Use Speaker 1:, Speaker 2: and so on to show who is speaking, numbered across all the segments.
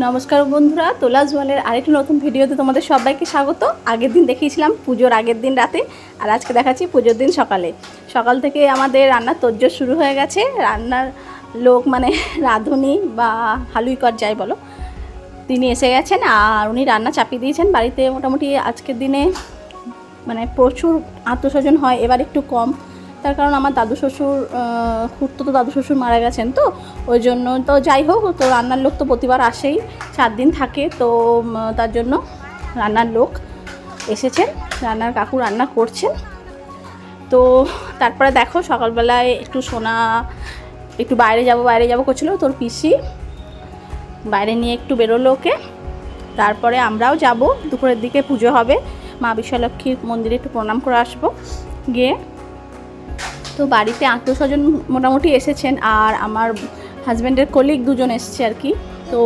Speaker 1: নমস্কার বন্ধুরা তোলা জোয়ালের আরেকটি নতুন ভিডিওতে তোমাদের সবাইকে স্বাগত। আগের দিন দেখিয়েছিলাম পুজোর আগের দিন রাতে, আর আজকে দেখাচ্ছি পুজোর দিন সকালে। সকাল থেকে আমাদের রান্নার তোজ্জোর শুরু হয়ে গেছে। রান্নার লোক মানে রাঁধুনি বা হালুইকর যাই বলো, তিনি এসে গেছেন আর উনি রান্না চাপিয়ে দিয়েছেন। বাড়িতে মোটামুটি আজকের দিনে মানে প্রচুর আত্মস্বজন হয়, এবার একটু কম। তার কারণ আমার দাদু শ্বশুর খুঁড়তো তো দাদু শ্বশুর মারা গেছেন তো, ওই জন্য তো যাই হোক, তো রান্নার লোক তো প্রতিবার আসেই, চার দিন থাকে, তো তার জন্য রান্নার লোক এসেছেন, রান্নার কাকু রান্না করছেন। তো তারপরে দেখো, সকালবেলায় একটু সোনা, একটু বাইরে যাব বাইরে যাব করছিল তোর পিসি। বাইরে নিয়ে একটু বেরোলো ওকে। তারপরে আমরাও যাব, দুপুরের দিকে পুজো হবে। মা বিশ্বলক্ষ্মীর মন্দিরে একটু প্রণাম করে আসব। গিয়ে তো বাড়িতে আত্মস্বজন মোটামুটি এসেছেন আর আমার হাজব্যান্ডের কলিগ দুজন এসছে আর কি। তো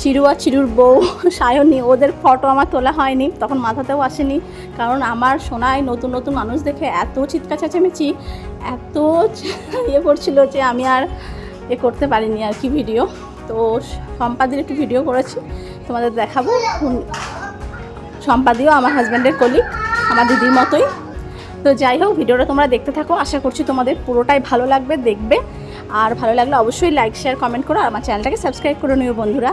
Speaker 1: চিরু আর চিরুর বউ, সায়নী, ওদের ফটো আমার তোলা হয়নি, তখন মাথাতেও আসেনি। কারণ আমার সোনায় নতুন নতুন মানুষ দেখে এত চিৎকার চেঁচামেচি, এত ইয়ে করছিল যে আমি আর এ করতে পারিনি আর কি ভিডিও তো সম্পাদির একটু ভিডিও করেছি, তোমাদের দেখাবো। সম্পাদিও আমার হাজব্যান্ডের কলিগ আমার দিদির মতোই। তো যাই হোক, ভিডিওটা তোমরা দেখতে থাকো। আশা করছি তোমাদের পুরোটাই ভালো লাগবে, দেখবে। আর ভালো লাগলে অবশ্যই লাইক শেয়ার কমেন্ট করো। আর আমার চ্যানেলটাকে সাবস্ক্রাইব করে নিও বন্ধুরা।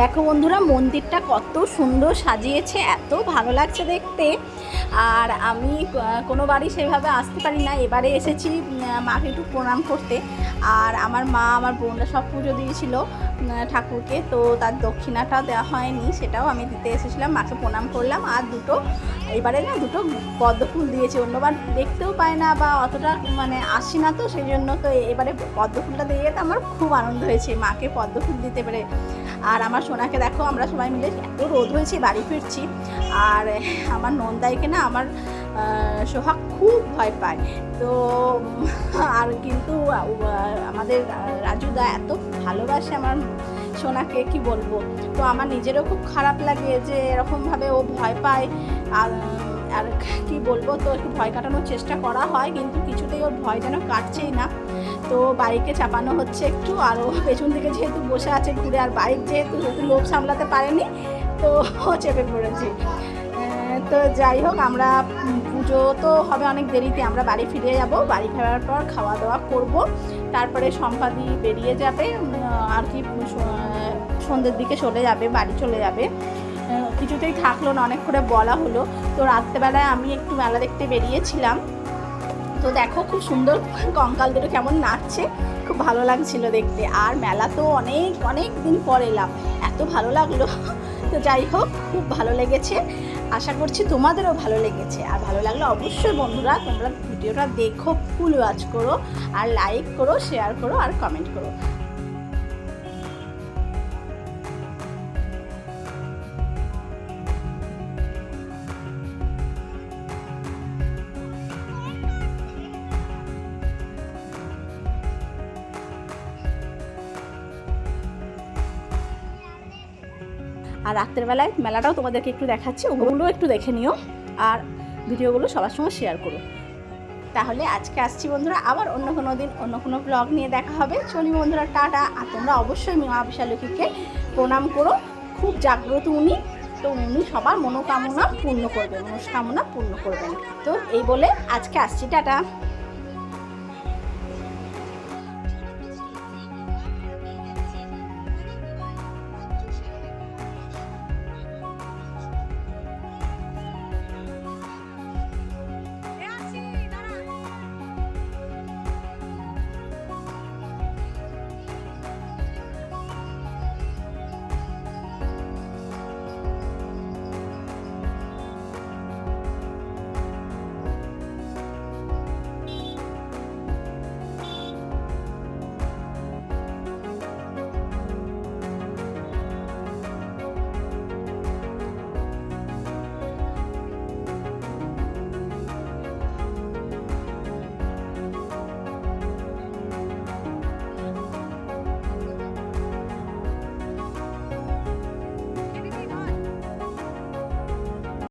Speaker 2: দেখো
Speaker 1: বন্ধুরা, মন্দিরটা কত সুন্দর সাজিয়েছে, এত ভালো লাগছে দেখতে। আর আমি কোনো বাড়ি সেভাবে আসতে পারি না। এবারে এসেছি মাকে একটু প্রণাম করতে। আর আমার মা, আমার বোনরা সব পুজো দিয়েছিল ঠাকুরকে। তো তার দক্ষিণাটা দেওয়া হয়নি, সেটাও আমি দিতে এসেছিলাম, মাকে প্রণাম করলাম। আর দুটো এবারে না দুটো পদ্ম ফুল দিয়েছে, অন্যবার দেখতেও পায় না বা অতটা মানে আসি না তো, সেই জন্য তো এবারে পদ্ম ফুলটা দিয়ে তো আমার খুব আনন্দ হয়েছে, মাকে পদ্ম ফুল দিতে পেরে। আর আমার সোনাকে দেখো, আমরা সবাই মিলে এত রোদ হয়েছে, বাড়ি ফিরছি। আর আমার নন্দাইকে না আমার সোহাগ খুব ভয় পায়। তো আর কিন্তু আমাদের রাজুদা এত ভালোবাসে আমার সোনাকে কি বলব? তো আমার নিজেরও খুব খারাপ লাগে যে এরকমভাবে ও ভয় পায়। আর আর কি বলব? তো একটু ভয় কাটানোর চেষ্টা করা হয়, কিন্তু কিছুতেই ওর ভয় যেন কাটছেই না। তো বাইকে চাপানো হচ্ছে একটু, আর ও পেছন দিকে যেহেতু বসে আছে ঘুরে, আর বাইক যেহেতু যেহেতু লোভ সামলাতে পারেনি, তো ও চেপে পড়েছে। তো যাই হোক, আমরা পুজো তো হবে অনেক দেরিতে, আমরা বাড়ি ফিরে যাব, বাড়ি ফেরার পর খাওয়া দাওয়া করব। তারপরে সম্পাদি বেরিয়ে যাবে আর কি সন্ধ্যের দিকে চলে যাবে, বাড়ি চলে যাবে। কিছুতেই থাকল না, অনেক করে বলা হলো। তো রাত্রেবেলায় আমি একটু মেলা দেখতে বেরিয়েছিলাম। তো দেখো খুব সুন্দর কঙ্কাল দুটো কেমন নাচছে, খুব ভালো লাগছিল দেখতে। আর মেলা তো অনেক অনেক দিন পর এলাম। এত ভালো লাগল। তো যাই হোক, খুব ভালো লেগেছে। আশা করছি তোমাদেরও ভালো লেগেছে। আর ভালো লাগলে অবশ্যই বন্ধুরা তোমরা ভিডিওটা দেখো, ফুল ওয়াচ করো, আর লাইক করো শেয়ার করো, আর কমেন্ট করো। আর রাত্রের বেলায় মেলাটাও তোমাদেরকে একটু দেখাচ্ছি ওগুলো একটু দেখে নিও আর ভিডিওগুলো সবার সঙ্গে শেয়ার করো। তাহলে আজকে আসছি বন্ধুরা, আবার অন্য কোনো দিন, অন্য কোনো ব্লগ নিয়ে দেখা হবে। চলি বন্ধুরা, টাটা। আর তোমরা অবশ্যই মা বিশালক্ষীকে প্রণাম করো। খুব জাগ্রত উনি, তো উনি সবার মনোকামনা পূর্ণ করবেন, মনস্কামনা পূর্ণ করবেন। তো এই বলে আজকে আসছি, টাটা।